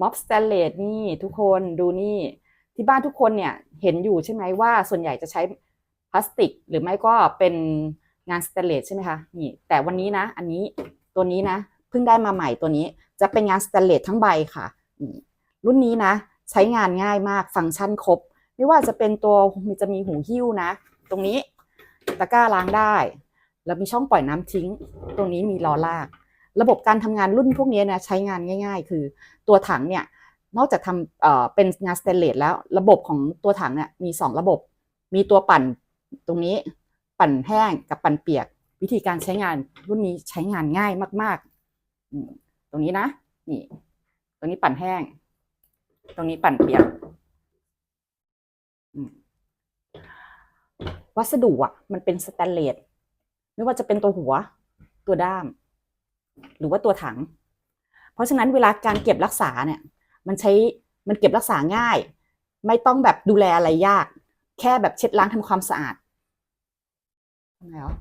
ม็อบสแตนเลสนี่ทุกคนดูนี่ที่บ้านทุกคนเนี่ยเห็นอยู่ใช่ไหมว่าส่วนใหญ่จะใช้พลาสติก หรือไม่ก็เป็นงานสแตนเลสใช่ไหมคะนี่แต่วันนี้นะ อันนี้ตัวนี้นะเพิ่งได้มาใหม่ตัวนี้ จะเป็นงานสแตนเลสทั้งใบค่ะนี่รุ่นนี้นะ ใช้งานง่ายมากฟังก์ชันครบ ไม่ว่าจะเป็นตัวมีจะมีหูหิ้วนะ ตรงนี้ตะกร้าล้างได้ แล้วมีช่องปล่อยน้ำทิ้ง ตรงนี้มีล้อลาก ระบบการทำงานรุ่นพวกนี้นะใช้งานง่าย ๆ คือตัวถังเนี่ยนอกจากทำเป็นงานสเตนเลสแล้ว ระบบของตัวถังเนี่ยมี 2 ระบบ มีตัวปั่นตรงนี้ปั่นแห้งกับปั่นเปียก วิธีการใช้งานรุ่นนี้ใช้งานง่ายมากๆ ตรงนี้นะนี่ตรงนี้ปั่นแห้ง ตรงนี้ปั่นเปียกวัสดุอะ มันเป็นสแตนเลสไม่ว่าจะเป็นตัวหัวตัวด้าม หรือว่าตัวถัง เพราะฉะนั้นเวลาการเก็บรักษาเนี่ย มันใช้มันเก็บรักษาง่าย ไม่ต้องแบบดูแลอะไรยาก แค่แบบเช็ดล้างทำความสะอาดทำไมอ๋อ